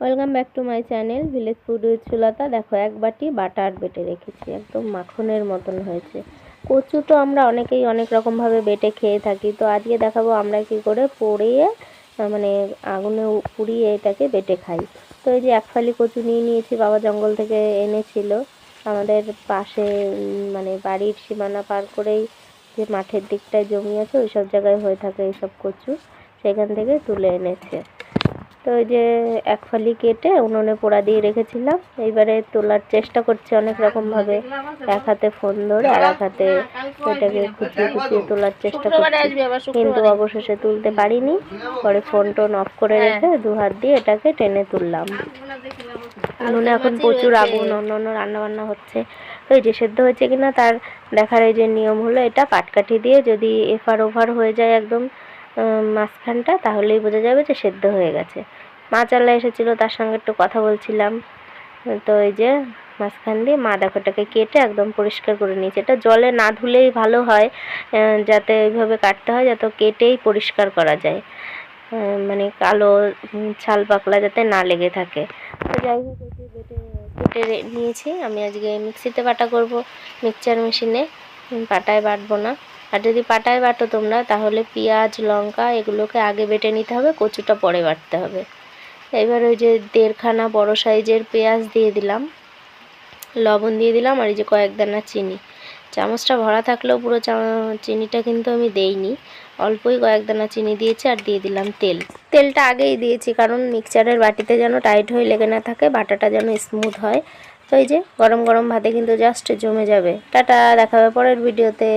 Welcome back to my channel village food with Sulata দেখো, এক বাটি বাটার বেটে রেখেছি, একদম মাখনের মতন হয়েছে। কচু তো আমরা অনেকেই অনেক রকমভাবে বেটে খেয়ে থাকি, তো আজকে দেখাবো আমরা কি করে পড়িয়ে মানে আগুনে পুড়িয়ে এটাকে বেটে খাই। তো এই যে এক ফালি কচু নিয়ে নিয়েছি, বাবা জঙ্গল থেকে এনেছিল। আমাদের পাশে মানে বাড়ির সীমানা পার করেই যে মাঠের দিকটায় জমি আছে ওই সব জায়গায় হয়ে থাকে এইসব কচু, সেখান থেকে তুলে এনেছে। তো ওই যে এক ফালি কেটে উনুনে পোড়া দিয়ে রেখেছিলাম। এইবারে তোলার চেষ্টা করছি অনেক রকম ভাবে এক হাতে ফোন ধরে আর এক হাতে ওইটাকে খুঁচিয়ে খুঁচিয়ে তোলার চেষ্টা করছি। কিন্তু অবশেষে তুলতে পারিনি। পরে ফোন টোন অফ করে রেখে দু হাত দিয়ে এটাকে টেনে তুললাম। উনুনে এখন প্রচুর আগুন অন্য অন্য রান্না বান্না হচ্ছে। তো এই যে সেদ্ধ হয়েছে কিনা তার দেখার এই যে নিয়ম হলো এটা পাটকাঠি দিয়ে যদি এফার ওভার হয়ে যায় একদম মাঝখানটা, তাহলেই বোঝা যাবে যে সেদ্ধ হয়ে গেছে। মা চাল্লা এসেছিল, তার সঙ্গে একটু কথা বলছিলাম। তো এই যে মাঝখান দিয়ে মা দেখো এটাকে কেটে একদম পরিষ্কার করে নিয়েছে। এটা জলে না ধুলেই ভালো হয় যাতে ওইভাবে কাটতে হয়, যাতে কেটেই পরিষ্কার করা যায়। মানে কালো ছাল পাকলা যাতে না লেগে থাকে। তো যাই হোক কেটে নিয়েছি। আমি আজকে মিক্সিতে বাটা করব, মিক্সচার মেশিনে। পাটায় বাটবো না। আর যদি পাটায় বাটো তোমরা, তাহলে পেঁয়াজ, লঙ্কা এগুলোকে আগে বেটে নিতে হবে, কচুটা পরে বাটতে হবে। এবার ওই যে দেড়খানা বড় সাইজের পেঁয়াজ দিয়ে দিলাম, লবণ দিয়ে দিলাম, আর এই যে কয়েক দানা চিনি। চামচটা ভরা থাকলেও পুরো চিনিটা কিন্তু আমি দেইনি, অল্পই কয়েক দানা চিনি দিয়েছি আর দিয়ে দিলাম তেল। তেলটা আগেই দিয়েছি, কারণ মিক্সচারের বাটিতে যেন টাইট হয়ে লেগে না থাকে, বাটাটা যেন স্মুথ হয়। তো এই যে গরম গরম ভাতে কিন্তু জাস্ট জমে যাবে। টাটা, দেখাবে পরের ভিডিওতে।